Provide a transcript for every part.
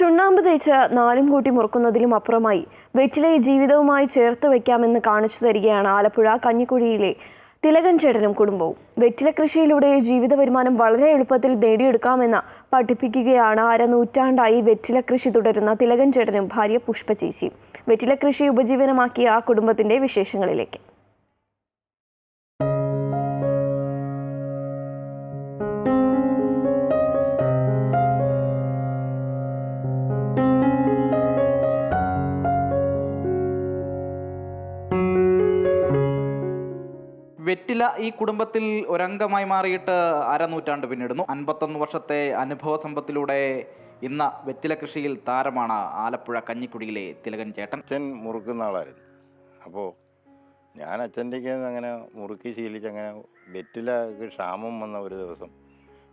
ചുണ്ണാമ്പ് തേച്ച് നാലും കൂട്ടി മുറുക്കുന്നതിലും അപ്പുറമായി. വെറ്റിലെ ജീവിതവുമായി ചേർത്ത് വയ്ക്കാമെന്ന് കാണിച്ചു തരികയാണ് ആലപ്പുഴ കഞ്ഞിക്കുഴിയിലെ തിലകൻ ചേട്ടനും കുടുംബവും. വെറ്റില കൃഷിയിലൂടെ ജീവിത വരുമാനം വളരെ എളുപ്പത്തിൽ നേടിയെടുക്കാമെന്ന് പഠിപ്പിക്കുകയാണ് അരനൂറ്റാണ്ടായി വെറ്റില കൃഷി തുടരുന്ന തിലകൻ ചേട്ടനും ഭാര്യ പുഷ്പ ചേച്ചിയും. വെറ്റില കൃഷി ഉപജീവനമാക്കിയ ആ കുടുംബത്തിന്റെ വിശേഷങ്ങളിലേക്ക്. വെറ്റില ഈ കുടുംബത്തിൽ ഒരംഗമായി മാറിയിട്ട് അരനൂറ്റാണ്ട് പിന്നിടുന്നു. അൻപത്തൊന്ന് വർഷത്തെ അനുഭവ സമ്പത്തിലൂടെ ഇന്ന് വെറ്റില കൃഷിയിൽ താരമാണ് ആലപ്പുഴ കഞ്ഞിക്കുടിയിലെ തിലകൻ ചേട്ടൻ. അച്ഛൻ മുറുക്കുന്ന ആളായിരുന്നു. അപ്പോൾ ഞാൻ അച്ഛന്റെ അങ്ങനെ മുറുക്കി ശീലിച്ച് അങ്ങനെ വെറ്റില ക്ഷാമം വന്ന ഒരു ദിവസം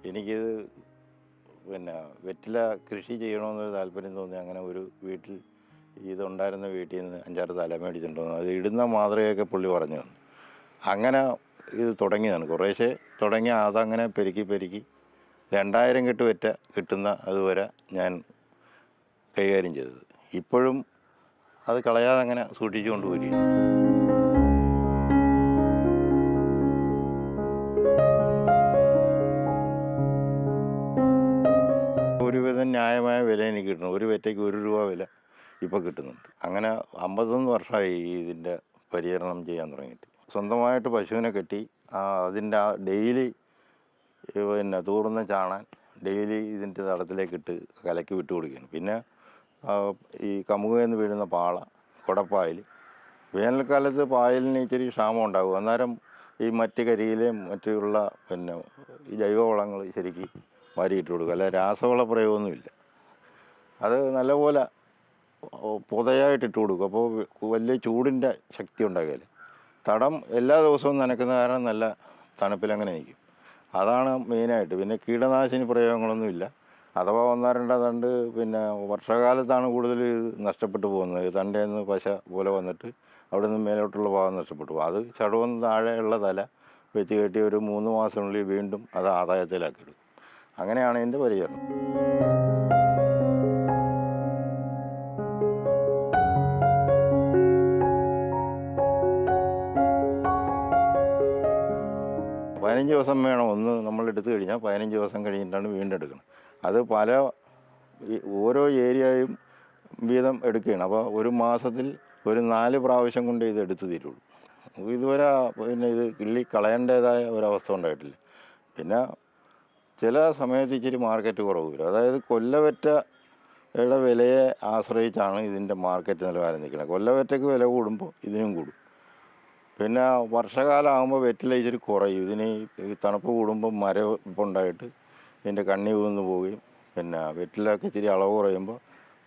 എനിക്കിത് പിന്നെ വെറ്റില കൃഷി ചെയ്യണമെന്നൊരു താല്പര്യം തോന്നി. അങ്ങനെ ഒരു വീട്ടിൽ ഇതുണ്ടായിരുന്ന വീട്ടിൽ നിന്ന് അഞ്ചാറ് തല മേടിച്ചിട്ടുണ്ടോ അത് ഇടുന്ന മാതൃകയൊക്കെ പുള്ളി പറഞ്ഞു തന്നു. അങ്ങനെ ഇത് തുടങ്ങിയതാണ്. കുറേശ്ശെ തുടങ്ങി അതങ്ങനെ പെരുക്കി പെരുക്കി രണ്ടായിരം കെട്ട് വെറ്റ കിട്ടുന്ന അതുവരെ ഞാൻ കൈകാര്യം ചെയ്തത്. ഇപ്പോഴും അത് കളയാതെ അങ്ങനെ സൂക്ഷിച്ചു കൊണ്ടുപോയിരിക്കുന്നു ഒരുവിധം ന്യായമായ വില എനിക്ക് കിട്ടുന്നു ഒരു വെറ്റയ്ക്ക് ഒരു രൂപ വില ഇപ്പോൾ കിട്ടുന്നുണ്ട്. അങ്ങനെ അമ്പത്തൊന്ന് വർഷമായി ഇതിന്റെ പരിചരണം ചെയ്യാൻ തുടങ്ങിയിട്ട്. സ്വന്തമായിട്ട് പശുവിനെ കെട്ടി അതിന്റെ ആ ഡെയിലി പിന്നെ തൂർന്ന ചാണാൻ ഡെയിലി ഇതിന്റെ തടത്തിലേക്ക് ഇട്ട് കലക്കി വിട്ട് കൊടുക്കുകയാണ്. പിന്നെ ഈ കമുകയെന്ന് വീഴുന്ന പാള കുടപ്പായൽ വേനൽക്കാലത്ത് പായലിന് ഇച്ചിരി ക്ഷാമം ഉണ്ടാകും. അന്നേരം ഈ മറ്റ് കരിയിലെയും മറ്റുള്ള പിന്നെ ഈ ജൈവവളങ്ങൾ ശരിക്ക് വാരിയിട്ട് കൊടുക്കുക അല്ല രാസവള പ്രയോഗമൊന്നുമില്ല. അത് നല്ലപോലെ പുതയായിട്ട് ഇട്ട് കൊടുക്കും. അപ്പോൾ വലിയ ചൂടിന്റെ ശക്തി ഉണ്ടാകില്ല തടം എല്ലാ ദിവസവും നനയ്ക്കുന്ന കാരണം നല്ല തണുപ്പിലങ്ങനെ നിൽക്കും അതാണ് മെയിനായിട്ട്. പിന്നെ കീടനാശിനി പ്രയോഗങ്ങളൊന്നുമില്ല അഥവാ ഒന്നാ രണ്ടാ തണ്ട് പിന്നെ വർഷകാലത്താണ് കൂടുതൽ നഷ്ടപ്പെട്ടു പോകുന്നത്. തണ്ടേ നിന്ന് പശ പോലെ വന്നിട്ട് അവിടെ നിന്ന് മേലോട്ടുള്ള ഭാഗം നഷ്ടപ്പെട്ടു. അത് ചടവന്ന് താഴെയുള്ള തല വെച്ച് കെട്ടി ഒരു മൂന്ന് മാസത്തിനുള്ളിൽ വീണ്ടും അത് ആദായത്തിലാക്കി എടുക്കും. അങ്ങനെയാണ് എന്റെ പരിചരണം. പതിനഞ്ച് ദിവസം വേണം ഒന്ന് നമ്മൾ എടുത്തു കഴിഞ്ഞാൽ പതിനഞ്ച് ദിവസം കഴിഞ്ഞിട്ടാണ് വീണ്ടും എടുക്കുന്നത് അത് പല ഓരോ ഏരിയയും വീതം എടുക്കുകയാണ്. അപ്പോൾ ഒരു മാസത്തിൽ ഒരു നാല് പ്രാവശ്യം കൊണ്ട് ഇത് എടുത്തു തീരുള്ളൂ. ഇതുവരെ പിന്നെ ഇത് കിള്ളി കളയേണ്ടതായ ഒരവസ്ഥ ഉണ്ടായിട്ടില്ല. പിന്നെ ചില സമയത്ത് ഇച്ചിരി മാർക്കറ്റ് കുറവ് വരും. അതായത് കൊല്ലവറ്റയുടെ വിലയെ ആശ്രയിച്ചാണ് ഇതിന്റെ മാർക്കറ്റ് നിലവാരം നിൽക്കുന്നത്. കൊല്ലവറ്റയ്ക്ക് വില കൂടുമ്പോൾ ഇതിനും കൂടും. പിന്നെ വർഷകാലം ആകുമ്പോൾ വെറ്റില ഇച്ചിരി കുറയും. ഇതിന് ഈ തണുപ്പ് കൂടുമ്പോൾ ഉണ്ടായിട്ട് ഇതിന്റെ കണ്ണി ഊന്ന് പോവുകയും പിന്നെ വെറ്റിലൊക്കെ ഇച്ചിരി അളവ് കുറയുമ്പോൾ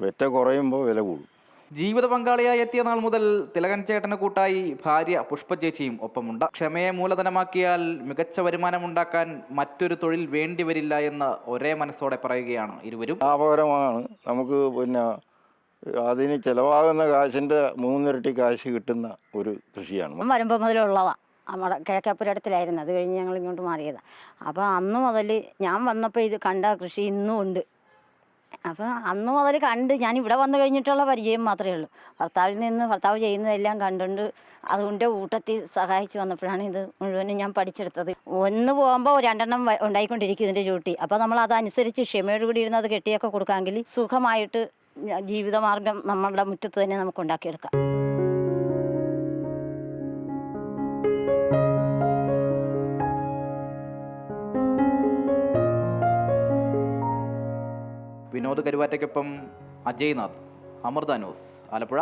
വെറ്റ കുറയുമ്പോൾ വില കൂടും. ജീവിത പങ്കാളിയായി എത്തിയ നാൾ മുതൽ തിലകൻ ചേട്ടന് കൂട്ടായി ഭാര്യ പുഷ്പ ചേച്ചിയും ഒപ്പമുണ്ട്. ക്ഷമയെ മൂലധനമാക്കിയാൽ മികച്ച വരുമാനമുണ്ടാക്കാൻ മറ്റൊരു തൊഴിൽ വേണ്ടി വരില്ല എന്ന് ഒരേ മനസ്സോടെ പറയുകയാണ് ഇരുവരും. ലാഭകരമാണ്. നമുക്ക് പിന്നെ അതിന് ചിലവാകുന്ന കാശിന്റെ മൂന്നിരട്ടി കാശ് കിട്ടുന്ന ഒരു കൃഷിയാണ്. വരുമ്പോൾ മുതലുള്ളതാണ് നമ്മുടെ കിഴക്കപ്പുരടത്തിലായിരുന്നു അത് കഴിഞ്ഞ് ഞങ്ങൾ ഇങ്ങോട്ട് മാറിയത്. അപ്പോൾ അന്ന് മുതൽ ഞാൻ വന്നപ്പോൾ ഇത് കണ്ട കൃഷി ഇന്നും ഉണ്ട്. അപ്പോൾ അന്ന് മുതൽ കണ്ട് ഞാൻ ഇവിടെ വന്നു കഴിഞ്ഞിട്ടുള്ള പരിചയം മാത്രമേ ഉള്ളൂ. ഭർത്താവിൽ നിന്ന് ഭർത്താവ് ചെയ്യുന്നതെല്ലാം കണ്ടുകൊണ്ട് അതുകൊണ്ട് ഊട്ടത്തിൽ സഹായിച്ച് വന്നപ്പോഴാണ് ഇത് മുഴുവനും ഞാൻ പഠിച്ചെടുത്തത്. ഒന്ന് പോകുമ്പോൾ രണ്ടെണ്ണം ഉണ്ടായിക്കൊണ്ടിരിക്കും ഇതിന്റെ ചൂട്ടി. അപ്പോൾ നമ്മൾ അതനുസരിച്ച് ക്ഷമയോട് കൂടി ഇരുന്ന് അത് കെട്ടിയൊക്കെ കൊടുക്കാമെങ്കിൽ സുഖമായിട്ട് ജീവിതമാർഗം നമ്മളുടെ മുറ്റത്ത് തന്നെ നമുക്ക് ഉണ്ടാക്കിയെടുക്കാം. വിനോദ് കരുവാറ്റയ്ക്കൊപ്പം അജയ്നാഥ് അമൃത ന്യൂസ് ആലപ്പുഴ.